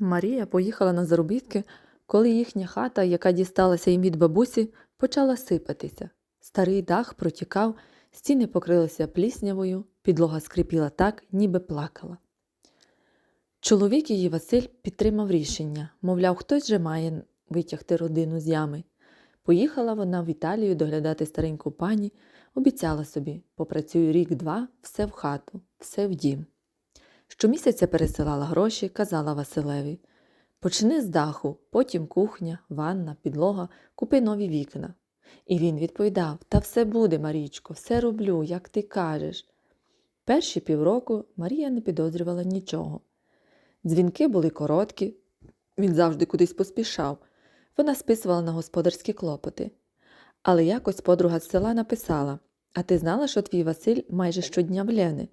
Марія поїхала на заробітки, коли їхня хата, яка дісталася їм від бабусі, почала сипатися. Старий дах протікав, стіни покрилися пліснявою, підлога скрипіла так, ніби плакала. Чоловік її Василь підтримав рішення, мовляв, хтось же має витягти родину з ями. Поїхала вона в Італію доглядати стареньку пані, обіцяла собі, попрацюю рік-два, все в хату, все в дім. Щомісяця пересилала гроші, казала Василеві. Почни з даху, потім кухня, ванна, підлога, купи нові вікна. І він відповідав: Та все буде, Марічко, все роблю, як ти кажеш. Перші півроку Марія не підозрювала нічого. Дзвінки були короткі, він завжди кудись поспішав. Вона списувала на господарські клопоти. Але якось подруга з села написала: А ти знала, що твій Василь майже щодня в Лени?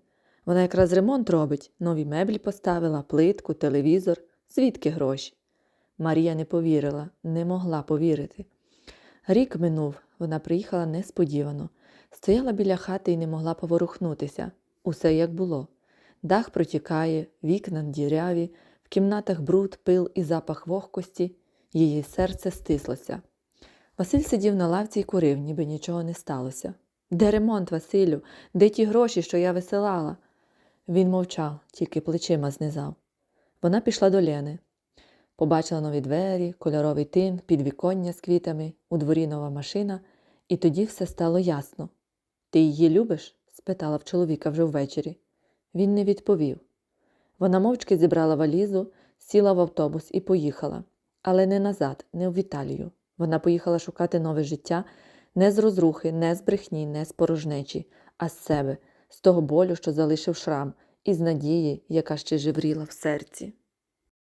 Вона якраз ремонт робить, нові меблі поставила, плитку, телевізор. Звідки гроші? Марія не повірила, не могла повірити. Рік минув, вона приїхала несподівано. Стояла біля хати і не могла поворухнутися. Усе як було. Дах протікає, вікна діряві, в кімнатах бруд, пил і запах вогкості. Її серце стислося. Василь сидів на лавці і курив, ніби нічого не сталося. Де ремонт, Василю? Де ті гроші, що я висилала? Він мовчав, тільки плечима знизав. Вона пішла до Лени. Побачила нові двері, кольоровий тин, підвіконня з квітами, у дворі нова машина, і тоді все стало ясно. Ти її любиш? спитала в чоловіка вже ввечері. Він не відповів. Вона мовчки зібрала валізу, сіла в автобус і поїхала, але не назад, не в Італію. Вона поїхала шукати нове життя не з розрухи, не з брехні, не з порожнечі, а з себе, з того болю, що залишив шрам, і з надії, яка ще жевріла в серці.